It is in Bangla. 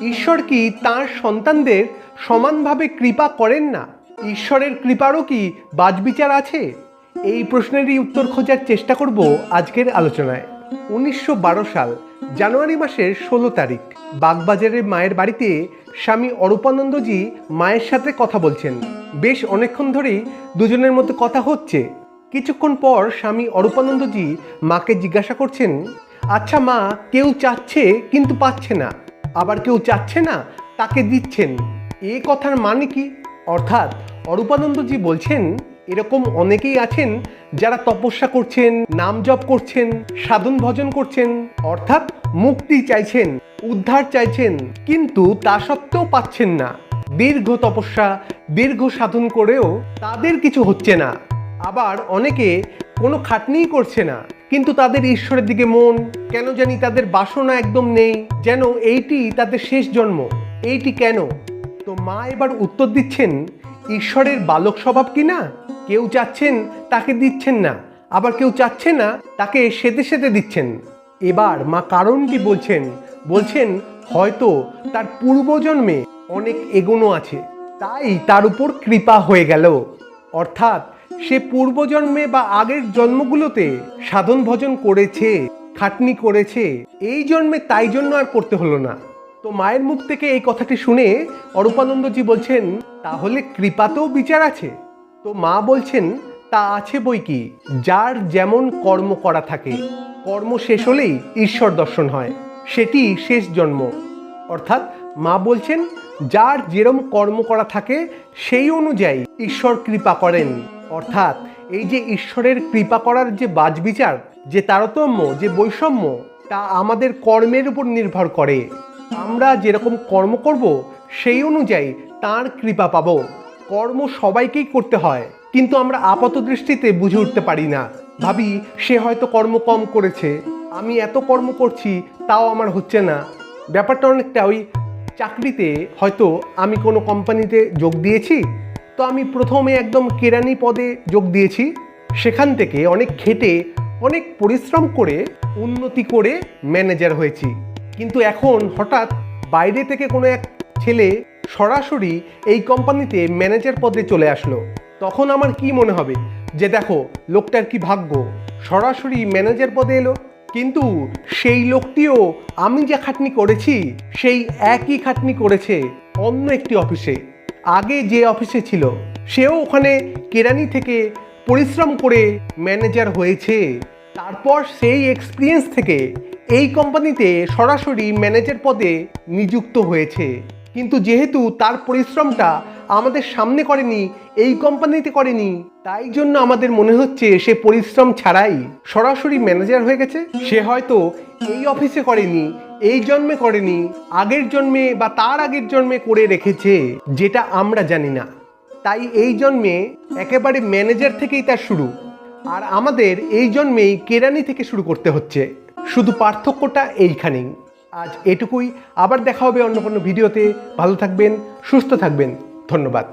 ঈশ্বর কি তার সন্তানদের সমানভাবে কৃপা করেন না? ঈশ্বরের কৃপারও কি বাজবিচার আছে? এই প্রশ্নেরই উত্তর খোঁজার চেষ্টা করব আজকের আলোচনায়। উনিশশো বারো সাল, জানুয়ারি মাসের ষোলো তারিখ, বাগবাজারের মায়ের বাড়িতে স্বামী অরূপানন্দজি মায়ের সাথে কথা বলছেন। বেশ অনেকক্ষণ ধরেই দুজনের মধ্যে কথা হচ্ছে। কিছুক্ষণ পর স্বামী অরূপানন্দজি মাকে জিজ্ঞাসা করছেন আচ্ছা মা, কেউ চাচ্ছে কিন্তু পাচ্ছে না। আবার কেউ চাচ্ছে না, তাকে দিচ্ছেন। এ কথার মানে কি? অর্থাৎ অরূপানন্দজি বলছেন, এরকম অনেকেই আছেন যারা তপস্যা করছেন, নাম জপ করছেন, সাধন ভজন করছেন, অর্থাৎ মুক্তি চাইছেন, উদ্ধার চাইছেন, কিন্তু তা সত্ত্বেও পাচ্ছেন না। দীর্ঘ তপস্যা, দীর্ঘ সাধন করেও তাদের কিছু হচ্ছে না। আবার অনেকে কোনো খাটনিই করছে না। কিন্তু তাদের ঈশ্বরের দিকে মন, কেন জানি তাদের বাসনা একদম নেই, যেন এইটি তাদের শেষ জন্ম। এইটি কেন? তো মা এবার উত্তর দিচ্ছেন, ঈশ্বরের বালক স্বভাব কি না? কেউ চাচ্ছেন তাকে দিচ্ছেন না, আবার কেউ চাচ্ছে না তাকে সেতে সেতে দিচ্ছেন। এবার মা কারণটি বলছেন বলছেন হয়তো তার পূর্বজন্মে অনেক এগোনো আছে, তাই তার উপর কৃপা হয়ে গেল। অর্থাৎ সে পূর্বজন্মে বা আগের জন্মগুলোতে সাধন ভজন করেছে, খাটনি করেছে। এই জন্মে তাই জন্য আর করতে হলো না। তো মায়ের মুখ থেকে এই কথাটি শুনে অরূপানন্দজি বলছেন, তাহলে কৃপাতেও বিচার আছে? তো মা বলছেন, তা আছে বই কি? যার যেমন কর্ম করা থাকে, কর্ম শেষ হলেই ঈশ্বর দর্শন হয়, সেটি শেষ জন্ম। অর্থাৎ মা বলছেন, যার যেরম কর্ম করা থাকে, সেই অনুযায়ী ঈশ্বর কৃপা করেন। অর্থাৎ এই যে ঈশ্বরের কৃপা করার যে বাজবিচার, যে তারতম্য, যে বৈষম্য, তা আমাদের কর্মের উপর নির্ভর করে। আমরা যেরকম কর্ম করব, সেই অনুযায়ী তার কৃপা পাব। কর্ম সবাইকেই করতে হয়, কিন্তু আমরা আপাত দৃষ্টিতে বুঝে উঠতে পারি না। ভাবি, সে হয়তো কর্ম কম করেছে। আমি এত কর্ম করছি, তাও আমার হচ্ছে না। ব্যাপারটা অনেকটা ওই চাকরিতে হয়তো আমি কোনো কোম্পানিতে যোগ দিয়েছি তো আমি প্রথমে একদম কেরানি পদে যোগ দিয়েছি। সেখান থেকে অনেক খেটে, অনেক পরিশ্রম করে উন্নতি করে ম্যানেজার হয়েছি। কিন্তু এখন হঠাৎ বাইরে থেকে কোনো এক ছেলে সরাসরি এই কোম্পানিতে ম্যানেজার পদে চলে আসলো। তখন আমার কি মনে হবে? যে দেখো, লোকটার কি ভাগ্য? সরাসরি ম্যানেজার পদে এলো। কিন্তু সেই লোকটিও আমি যে খাটনি করেছি, সেই একই খাটনি করেছে অন্য একটি অফিসে। আগে যে অফিসে ছিল, সেও ওখানে কেরানি থেকে পরিশ্রম করে ম্যানেজার হয়েছে। তারপর সেই এক্সপিরিয়েন্স থেকে এই কোম্পানিতে সরাসরি ম্যানেজার পদে নিযুক্ত হয়েছে। কিন্তু যেহেতু তার পরিশ্রমটা আমাদের সামনে করেনি, এই কোম্পানিতে করেনি। তাই জন্য আমাদের মনে হচ্ছে সে পরিশ্রম ছাড়াই সরাসরি ম্যানেজার হয়ে গেছে। সে হয়তো এই অফিসে করেনি, এই জন্মে করেনি, আগের জন্মে বা তার আগের জন্মে করে রেখেছে, যেটা আমরা জানি না। তাই এই জন্মে একেবারে ম্যানেজার থেকেই তার শুরু। আর আমাদের এই জন্মেই কেরানি থেকে শুরু করতে হচ্ছে। শুধু পার্থক্যটা এইখানেই। আজ এটুকুই। আবার দেখা হবে অন্য কোনো ভিডিওতে। ভালো থাকবেন, সুস্থ থাকবেন। ধন্যবাদ।